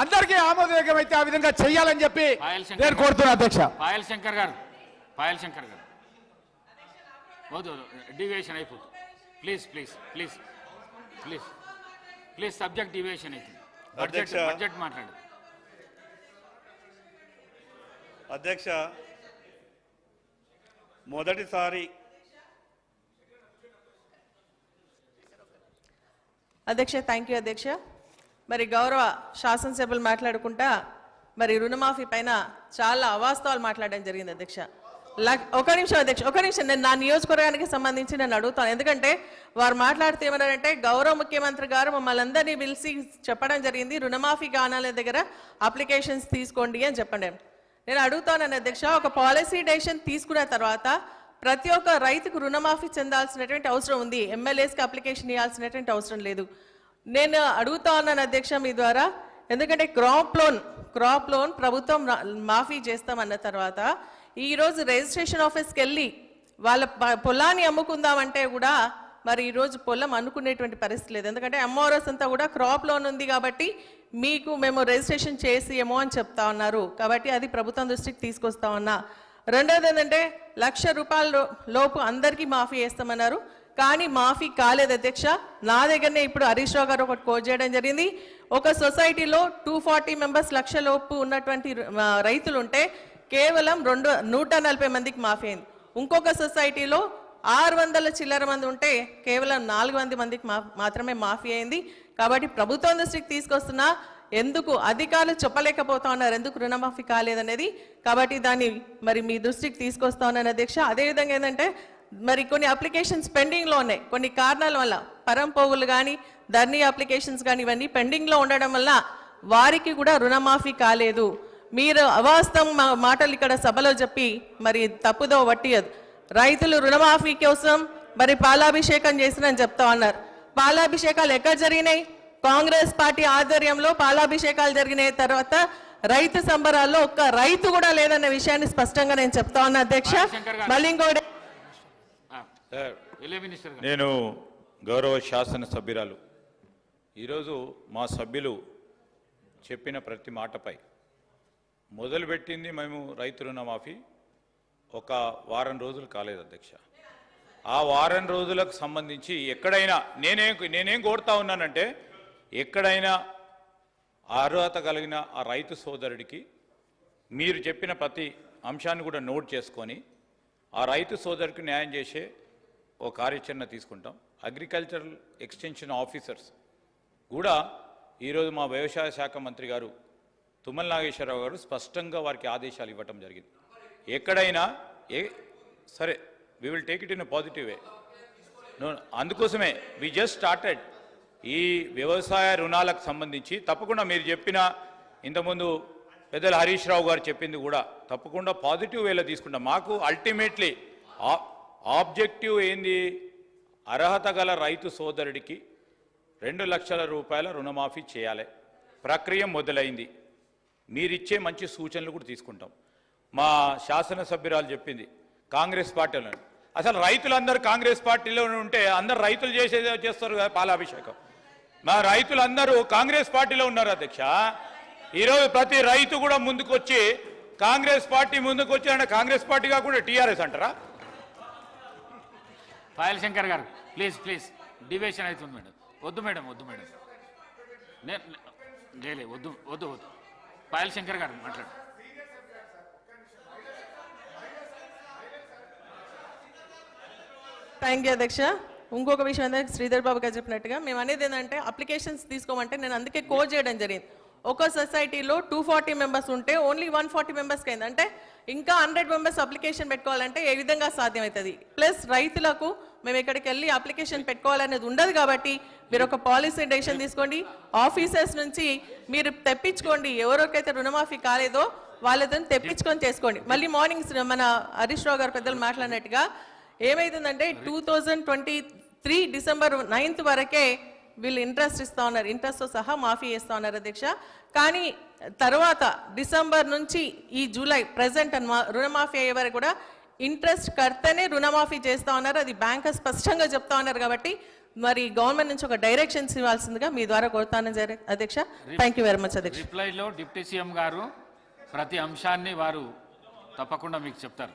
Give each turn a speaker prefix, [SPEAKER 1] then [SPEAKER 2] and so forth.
[SPEAKER 1] అందరికీ ఆమోదయోగ్యం అయితే ఆ విధంగా చెయ్యాలని చెప్పి నేను కోరుతున్నా అధ్యక్ష.
[SPEAKER 2] పాయల్ శంకర్ గారు పాయల్ శంకర్ గారు. వద్దు డివియేషన్ అయిపోతుంది. Please please please please please subject deviation అవుతుంది బడ్జెట్
[SPEAKER 3] అధ్యక్ష.
[SPEAKER 2] బడ్జెట్ మాట్లాడు.
[SPEAKER 3] అధ్యక్ష మొదటిసారి
[SPEAKER 4] అధ్యక్ష థ్యాంక్ యూ అధ్యక్ష. మరి గౌరవ శాసనసభ్యులు మాట్లాడుకుంటా మరి రుణమాఫీ పైన చాలా అవాస్తవాలు మాట్లాడడం జరిగింది అధ్యక్ష. లక్- ఒక నిమిషం అధ్యక్ష ఒక నిమిషం నేను నా నియోజకవర్గానికి సంబంధించి నేను అడుగుతాను. ఎందుకంటే వారు మాట్లాడితే ఏమన్నారంటే గౌరవ ముఖ్యమంత్రి గారు మమ్మల్ని అందరినీ పిలిచి చెప్పడం జరిగింది రుణమాఫీ గానాల దగ్గర అప్లికేషన్స్ తీసుకోండి అని చెప్పండి. నేను అడుగుతానని అధ్యక్ష ఒక పాలసీ డెసిషన్ తీసుకున్న తర్వాత ప్రతి ఒక్క రైతుకు రుణమాఫీ చెందాల్సినటువంటి అవసరం ఉంది. ఎమ్మెల్యేస్కి అప్లికేషన్ ఇవ్వాల్సినటువంటి అవసరం లేదు. నేను అడుగుతా ఉన్నాను అధ్యక్ష మీ ద్వారా. ఎందుకంటే క్రాప్ లోన్ క్రాప్ లోన్ ప్రభుత్వం మాఫీ చేస్తామన్న తర్వాత ఈరోజు రిజిస్ట్రేషన్ ఆఫీస్కి వెళ్ళి వాళ్ళ పొలాన్ని అమ్ముకుందామంటే కూడా మరి ఈరోజు పొలం అనుకునేటువంటి పరిస్థితి లేదు. ఎందుకంటే ఎంఆర్ఎస్ అంతా కూడా క్రాప్ లోన్ ఉంది కాబట్టి మీకు మేము రిజిస్ట్రేషన్ చేసి ఏమో అని చెప్తా ఉన్నారు. కాబట్టి అది ప్రభుత్వం దృష్టికి తీసుకొస్తా ఉన్నా. రెండోది ఏంటంటే లక్ష రూపాయల లోపు అందరికీ మాఫీ చేస్తామన్నారు. కానీ మాఫీ కాలేదు అధ్యక్ష. నా దగ్గరనే ఇప్పుడు హరీష్ రావు గారు ఒకటి కోట్ చేయడం జరిగింది. ఒక సొసైటీలో టూ ఫార్టీ మెంబర్స్ లక్ష లోపు ఉన్నటువంటి రైతులు ఉంటే కేవలం రెండు నూట నలభై మందికి మాఫీ అయింది. ఇంకొక సొసైటీలో ఆరు వందల చిల్లర మంది ఉంటే కేవలం నాలుగు వంద మందికి మా మాత్రమే మాఫీ అయింది. కాబట్టి ప్రభుత్వం దృష్టికి తీసుకొస్తున్నా ఎందుకు అధికారులు చెప్పలేకపోతా ఉన్నారు ఎందుకు రుణమాఫీ కాలేదనేది. కాబట్టి దాన్ని మరి మీ దృష్టికి తీసుకొస్తా ఉన్నాను అధ్యక్ష. అదేవిధంగా ఏంటంటే మరి కొన్ని అప్లికేషన్స్ పెండింగ్లో ఉన్నాయి. కొన్ని కారణాల వల్ల పరంపోగులు కానీ ధర్నీ అప్లికేషన్స్ కానీ ఇవన్నీ పెండింగ్లో ఉండడం వల్ల వారికి కూడా రుణమాఫీ కాలేదు. మీరు అవాస్తవం మా- మాటలు ఇక్కడ సభలో చెప్పి మరి తప్పుదో వట్టియదు. రైతులు రుణమాఫీ కోసం మరి పాలాభిషేకం చేసినని చెప్తా ఉన్నారు. పాలాభిషేకాలు ఎక్కడ జరిగినాయి? కాంగ్రెస్ పార్టీ ఆధ్వర్యంలో పాలాభిషేకాలు జరిగిన తర్వాత రైతు సంబరాల్లో ఒక్క రైతు కూడా లేదన్న విషయాన్ని స్పష్టంగా నేను చెప్తా ఉన్నా అధ్యక్ష. మళ్ళీ ఇంకోటి
[SPEAKER 5] సార్
[SPEAKER 2] వెళ్ళే మినిస్టర్ గారు
[SPEAKER 5] నేను గౌరవ శాసన సభ్యురాలు ఈరోజు మా సభ్యులు చెప్పిన ప్రతి మాటపై మొదలుపెట్టింది మేము రైతు రుణమాఫీ. ఒక వారం రోజులు కాలేదు అధ్యక్ష. ఆ వారం రోజులకు సంబంధించి ఎక్కడైనా నేనే నేనేం కోరుతా ఉన్నానంటే ఎక్కడైనా అర్హత కలిగిన ఆ రైతు సోదరుడికి మీరు చెప్పిన ప్రతి అంశాన్ని కూడా నోట్ చేసుకొని ఆ రైతు సోదరుడికి న్యాయం చేసే ఓ కార్యాచరణ తీసుకుంటాం. అగ్రికల్చరల్ ఎక్స్టెన్షన్ ఆఫీసర్స్ కూడా ఈరోజు మా వ్యవసాయ శాఖ మంత్రి గారు తుమ్మల నాగేశ్వరరావు గారు స్పష్టంగా వారికి ఆదేశాలు ఇవ్వటం జరిగింది. ఎక్కడైనా ఏ సరే we will take it in positive way అందుకోసమే వి జస్ట్ స్టార్టెడ్ ఈ వ్యవసాయ రుణాలకు సంబంధించి తప్పకుండా మీరు చెప్పిన ఇంతకుముందు పెద్దల హరీష్ రావు గారు చెప్పింది కూడా తప్పకుండా పాజిటివ్ వేలో తీసుకుంటాం. మాకు అల్టిమేట్లీ ఆబ్జెక్టివ్ ఏంది? అర్హత గల రైతు సోదరుడికి రెండు లక్షల రూపాయల రుణమాఫీ చేయాలి. ప్రక్రియ మొదలైంది. మీరిచ్చే మంచి సూచనలు కూడా తీసుకుంటాం. మా శాసనసభ్యురాలు చెప్పింది కాంగ్రెస్ పార్టీలో అసలు రైతులందరూ కాంగ్రెస్ పార్టీలో ఉంటే అందరు రైతులు చేసేదే చేస్తారు కదా పాలాభిషేకం. మా రైతులందరూ కాంగ్రెస్ పార్టీలో ఉన్నారు అధ్యక్ష. ఈరోజు ప్రతి రైతు కూడా ముందుకొచ్చి కాంగ్రెస్ పార్టీ ముందుకు వచ్చి అంటే కాంగ్రెస్ పార్టీ కాకుండా టీఆర్ఎస్ అంటారా?
[SPEAKER 2] పాయల్ శంకర్ గారు ప్లీజ్ ప్లీజ్. డివేషన్ అవుతుంది మేడం. వద్దు మేడం వద్దు మేడం. నేను నే- వద్దు వద్దు వద్దు. పాయల్ శంకర్ గారు మాట్లాడు.
[SPEAKER 4] థ్యాంక్ యూ అధ్యక్ష. ఇంకొక విషయం ఏంటంటే శ్రీధర్ బాబు గారు చెప్పినట్టుగా మేము అనేది ఏంటంటే అప్లికేషన్స్ తీసుకోమంటే నేను అందుకే కోచ్ చేయడం జరిగింది. ఒక సొసైటీలో టూ ఫార్టీ మెంబర్స్ ఉంటే ఓన్లీ వన్ ఫార్టీ మెంబర్స్కి అయింది. అంటే ఇంకా హండ్రెడ్ మెంబర్స్ అప్లికేషన్ పెట్టుకోవాలంటే ఏ విధంగా సాధ్యమవుతుంది? ప్లస్ రైతులకు మేము ఇక్కడికి వెళ్ళి అప్లికేషన్ పెట్టుకోవాలనేది ఉండదు కాబట్టి మీరు ఒక పాలసీ డెసిషన్ తీసుకోండి. ఆఫీసర్స్ నుంచి మీరు తెప్పించుకోండి. ఎవరికైతే రుణమాఫీ కాలేదో వాళ్ళతో తెప్పించుకొని చేసుకోండి. మళ్ళీ మార్నింగ్ మన హరీష్ రావు గారు పెద్దలు మాట్లాడినట్టుగా ఏమైతుందంటే two thousand twenty three December ninth వరకే వీళ్ళు ఇంట్రెస్ట్ ఇస్తా ఉన్నారు. ఇంట్రెస్ట్తో సహా మాఫీ చేస్తా ఉన్నారు అధ్యక్ష. కానీ తర్వాత డిసెంబర్ నుంచి ఈ జూలై ప్రజెంట్ రుణమాఫీ అయ్యే వరకు కూడా ఇంట్రెస్ట్ కడితేనే రుణమాఫీ చేస్తా ఉన్నారు. అది బ్యాంకర్ స్పష్టంగా చెప్తా ఉన్నారు కాబట్టి మరి గవర్నమెంట్ నుంచి ఒక డైరెక్షన్స్ ఇవ్వాల్సిందిగా మీ ద్వారా కోరుతాను అధ్యక్ష. థ్యాంక్ యూ వెరీ మచ్ అధ్యక్ష.
[SPEAKER 2] రిప్లైలో డిప్యూటీ సీఎం గారు ప్రతి అంశాన్ని వారు తప్పకుండా మీకు చెప్తారు.